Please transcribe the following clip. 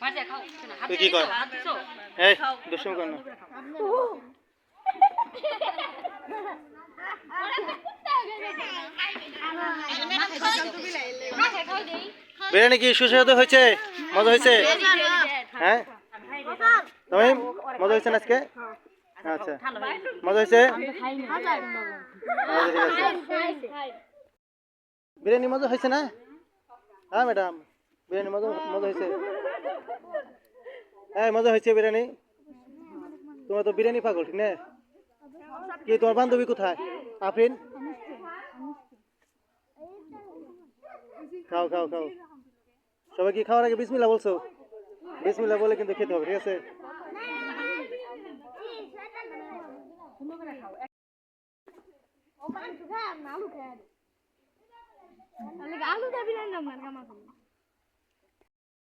কি কর? সুস্বাদু হয়েছে? মজা হয়েছে? হ্যাঁ? তুমি মজা হয়েছে আজকে? আচ্ছা। মজা হয়েছে? আচ্ছা। বিরিয়ানি মজা হয়েছে না? হ্যাঁ ম্যাডাম। বিরিয়ানি মজা মজা হয়েছে। হ্যাঁ মজা হয়েছে বিরিয়ানি? তোমার তো বিরিয়ানি পাগল, ঠিক না? কি, তোমার বান্ধবী কোথায়? আফরিন? খাও খাও খাও। সবাই কি খাওয়ার আগে বিসমিল্লা বলছো? বিসমিল্লা বলে কিন্তু খেতে হবে, ঠিক আছে? আলু খায় আলু খাবি না।